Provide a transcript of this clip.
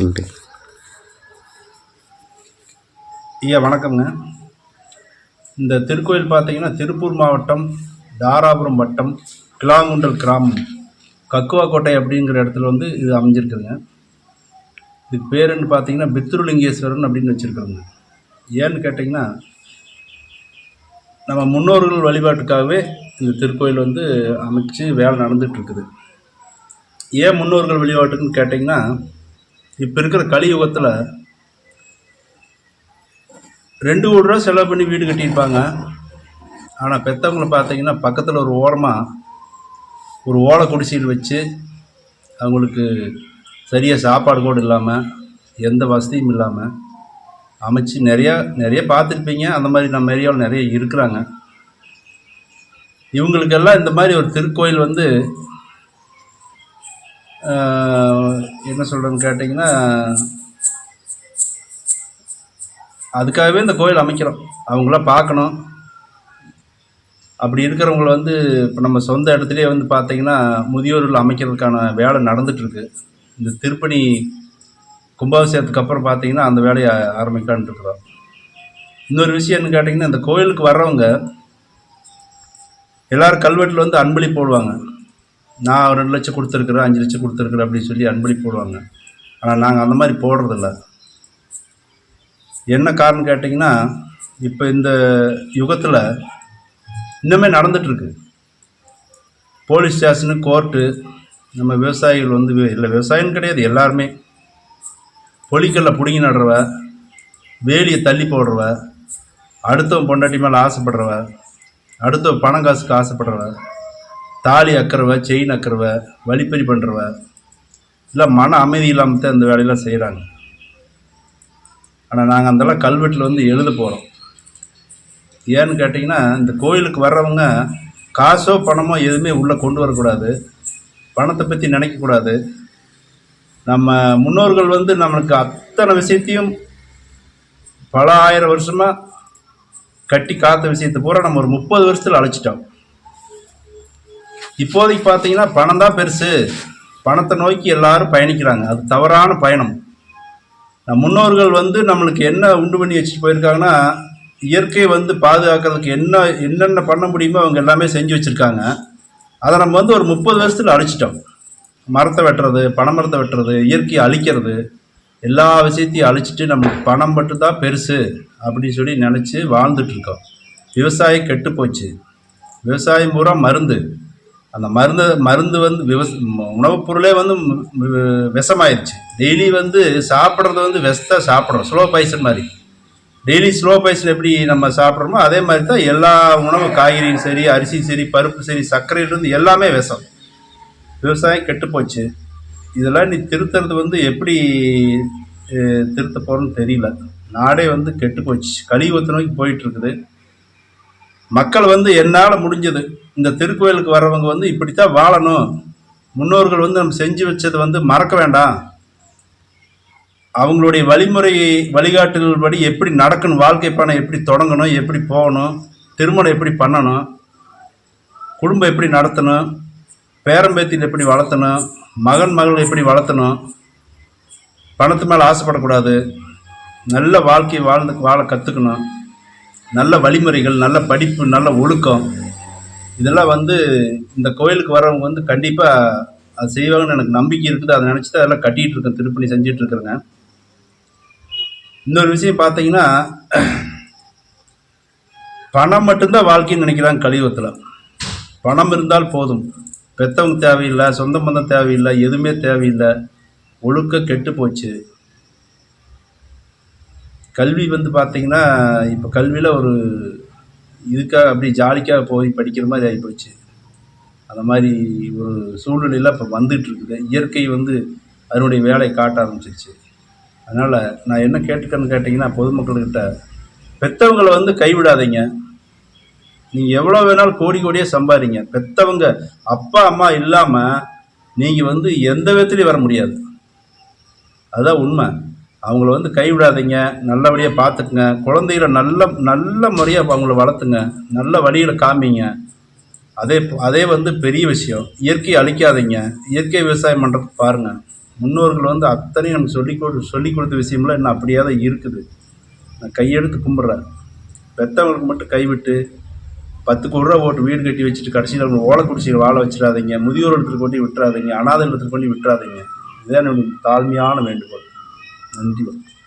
நன்றி. ஐயா வணக்கம்ங்க. இந்த திருக்கோயில் பார்த்தீங்கன்னா திருப்பூர் மாவட்டம் தாராபுரம் வட்டம் கிளாங்குண்டல் கிராமம். கக்குவாக்கோட்டை அப்படிங்கிற இடத்துல வந்து இது அமைஞ்சிருக்குதுங்க. இதுக்கு பேருன்னு பார்த்தீங்கன்னா பித்ருலிங்கேஸ்வரன் அப்படின்னு வச்சுருக்குறோங்க ஏன்னு கேட்டிங்கன்னா நம்ம முன்னோர்கள் வழிபாட்டுக்காகவே இந்த திருக்கோயில் வந்து அமைச்சு வேலை நடந்துகிட்ருக்குது ஏன் முன்னோர்கள் வழிபாட்டுக்குன்னு கேட்டிங்கன்னா இப்போ இருக்கிற கலியுகத்தில் ரெண்டு கோடி ரூபா செலவு பண்ணி வீடு கட்டியிருப்பாங்க. ஆனால் பெற்றவங்களை பார்த்தீங்கன்னா பக்கத்தில் ஒரு ஓரமாக ஒரு ஓலை குடிசையில் வச்சு அவங்களுக்கு சரியாக சாப்பாடு கூட இல்லாமல் எந்த வசதியும் இல்லாமல் அமைச்சு நிறையா நிறைய பார்த்துருப்பீங்க. அந்த மாதிரி நம்ம ஏரியாவில் நிறைய இருக்கிறாங்க. இவங்களுக்கெல்லாம் இந்த மாதிரி ஒரு திருக்கோயில் வந்து என்ன சொல்கிறேன்னு கேட்டிங்கன்னா அதுக்காகவே இந்த கோயில் அமைக்கிறோம். அவங்கள பார்க்கணும். அப்படி இருக்கிறவங்கள வந்து இப்போ நம்ம சொந்த இடத்துலையே வந்து பார்த்தீங்கன்னா முதியோர்கள் அமைக்கிறதுக்கான வேலை நடந்துகிட்ருக்கு இந்த திருப்பணி கும்பாபிஷேகத்துக்கு அப்புறம் பார்த்தீங்கன்னா அந்த வேலையை ஆரம்பிக்கலான்ட்டு இருக்கிறோம். இன்னொரு விஷயம் என்ன கேட்டிங்கன்னா இந்த கோயிலுக்கு வர்றவங்க எல்லோரும் கல்வெட்டில் வந்து அன்பளி போடுவாங்க. நான் ரெண்டு லட்சம் கொடுத்துருக்குறேன் அஞ்சு லட்சம் கொடுத்துருக்குறேன் அப்படின்னு சொல்லி அன்பளி போடுவாங்க. ஆனால் நாங்கள் அந்த மாதிரி போடுறதில்ல. என்ன காரணம் கேட்டிங்கன்னா இப்போ இந்த யுகத்தில் இன்னுமே நடந்துகிட்ருக்கு போலீஸ் ஸ்டேஷனு கோர்ட்டு நம்ம விவசாயிகள் வந்து இல்லை விவசாயம் கிடையாது எல்லாருமே. பொலிக்கல்ல பிடுங்கி நடுறவ வேலியை தள்ளி போடுறவ அடுத்தவன் பொண்டாட்டி மேலே ஆசைப்படுறவ அடுத்தவன் பணம் காசுக்கு ஆசைப்படுறவ தாலி அக்கறவ செயின் அக்கறவ வழிப்பறி பண்ணுறவ இல்லை மன அமைதி இல்லாமல் தான் இந்த வேலையெல்லாம் செய்கிறாங்க ஆனால் நாங்கள் அந்தெல்லாம் கல்வெட்டில் வந்து எழுத போகிறோம் ஏன்னு கேட்டிங்கன்னா இந்த கோயிலுக்கு வர்றவங்க காசோ பணமோ எதுவுமே உள்ளே கொண்டு வரக்கூடாது. பணத்தை பற்றி நினைக்கக்கூடாது. நம்ம முன்னோர்கள் வந்து நம்மளுக்கு அத்தனை விஷயத்தையும் பல ஆயிரம் வருஷமாக கட்டி காத்த விஷயத்தை பூரா நம்ம ஒரு முப்பது வருஷத்தில் அழைச்சிட்டோம். இப்போதைக்கு பார்த்தீங்கன்னா பணம் தான் பெருசு. பணத்தை நோக்கி எல்லாரும் பயணிக்கிறாங்க. அது தவறான பயணம். நம் முன்னோர்கள் வந்து நம்மளுக்கு என்ன உண்டு பண்ணி வச்சுட்டு போயிருக்காங்கன்னா இயற்கை வந்து பாதுகாக்கிறதுக்கு என்ன என்னென்ன பண்ண முடியுமோ அவங்க எல்லாமே செஞ்சு வச்சுருக்காங்க. அதை நம்ம வந்து ஒரு முப்பது வருஷத்தில் அழிச்சிட்டோம். மரத்தை வெட்டுறது பனைமரத்தை வெட்டுறது இயற்கையை அழிக்கிறது எல்லா விஷயத்தையும் அழிச்சிட்டு நம்மளுக்கு பணம் மட்டும்தான் பெருசு அப்படின்னு சொல்லி நினச்சி வாழ்ந்துட்டுருக்கோம் விவசாயம் கெட்டு போச்சு. விவசாயம் பூரா மருந்து. அந்த மருந்து மருந்து வந்து விவச உணவுப் பொருளே வந்து விஷமாயிருச்சு டெய்லி வந்து சாப்பிட்றது வந்து விஷத்தை சாப்பிட்றோம். ஸ்லோ பாய்சன் மாதிரி. டெய்லி ஸ்லோ பாய்சன் எப்படி நம்ம சாப்பிட்றோமோ அதே மாதிரி தான் எல்லா உணவு காய்கறியும் சரி அரிசியும் சரி பருப்பு சரி சர்க்கரையிலிருந்து எல்லாமே விஷம். விவசாயம் கெட்டு போச்சு. இதெல்லாம் நீ திருத்துறது வந்து எப்படி திருத்த போகிறோன்னு தெரியல. நாடே வந்து கெட்டு போச்சு. கலியுகத்தை நோக்கி போயிட்டுருக்குது மக்கள் வந்து என்னால் முடிஞ்சது. இந்த திருக்கோயிலுக்கு வர்றவங்க வந்து இப்படித்தான் வாழணும். முன்னோர்கள் வந்து நம்ம செஞ்சு வச்சது வந்து மறக்க வேண்டாம். அவங்களுடைய வழிமுறை வழிகாட்டுதல் படி எப்படி நடக்கணும் வாழ்க்கை பணம் எப்படி தொடங்கணும் எப்படி போகணும் திருமணம் எப்படி பண்ணணும் குடும்பம் எப்படி நடத்தணும் பேரம்பேத்தியில் எப்படி வளர்த்தணும் மகன் மகள் எப்படி வளர்த்தணும் பணத்து மேலே ஆசைப்படக்கூடாது. நல்ல வாழ்க்கையை வாழ்ந்து வாழ கற்றுக்கணும் நல்ல வழிமுறைகள் நல்ல படிப்பு நல்ல ஒழுக்கம். இதெல்லாம் வந்து இந்த கோயிலுக்கு வரவங்க வந்து கண்டிப்பாக அது செய்வாங்கன்னு எனக்கு நம்பிக்கை இருக்குது. அதை நினச்சி தான் அதெல்லாம் கட்டிகிட்டு இருக்கேன் திருப்பணி செஞ்சுட்டு இருக்கிறேங்க. இன்னொரு விஷயம் பார்த்தீங்கன்னா பணம் மட்டும்தான் வாழ்க்கைன்னு நினைக்கிறாங்க கலியுகத்தில். பணம் இருந்தால் போதும். பெற்றவங்க தேவையில்லை சொந்த பந்தம் தேவையில்லை எதுவுமே தேவையில்லை. ஒழுக்க கெட்டு போச்சு. கல்வி வந்து பார்த்தீங்கன்னா இப்போ கல்வியில் ஒரு இதுக்காக அப்படி ஜாலிக்காக போய் படிக்கிற மாதிரி ஆகிப்போச்சு அந்த மாதிரி ஒரு சூழ்நிலையில் இப்போ வந்துட்டு இருக்குது இயற்கை வந்து அதனுடைய வேலையை காட்ட ஆரம்பிச்சிருச்சு. அதனால் நான் என்ன கேட்டுக்கன்னு கேட்டிங்கன்னா பொதுமக்கள்கிட்ட பெற்றவங்களை வந்து கைவிடாதீங்க. நீங்கள் எவ்வளோ வேணாலும் கோடி கோடியாக சம்பாதிங்க. பெற்றவங்க அப்பா அம்மா இல்லாமல் நீங்கள் வந்து எந்த விதத்துலையும் வர முடியாது. அதுதான் உண்மை. அவங்கள வந்து கைவிடாதீங்க. நல்லபடியாக பார்த்துக்குங்க. குழந்தைகளை நல்ல நல்ல முறையாக அவங்கள வளர்த்துங்க. நல்ல வழியில் காமிங்க. அதே அதே வந்து பெரிய விஷயம். இயற்கையை அழிக்காதீங்க. இயற்கை விவசாயம் பண்ணுறதுக்கு பாருங்கள் முன்னோர்கள் வந்து அத்தனையும் நமக்கு சொல்லி கொடு சொல்லி கொடுத்த விஷயம்லாம் இன்னும் அப்படியே தான் இருக்குது. நான் கையெடுத்து கும்பிட்றேன். பெற்றவங்களுக்கு மட்டும் கைவிட்டு பத்து கோடி ரூபா போட்டு வீடு கட்டி வச்சுட்டு கடைசியில் அவங்க ஓலக்குடிசையில் வாழ வச்சிடாதீங்க. முதியோர் இடத்துல கொண்டு விட்டுறாதீங்க. அனாதை இடத்துக்கு கொண்டு விட்டுறாதீங்க. இதுதான் என்னுடைய தாழ்மையான வேண்டுகோள். நன்றி வணக்கம்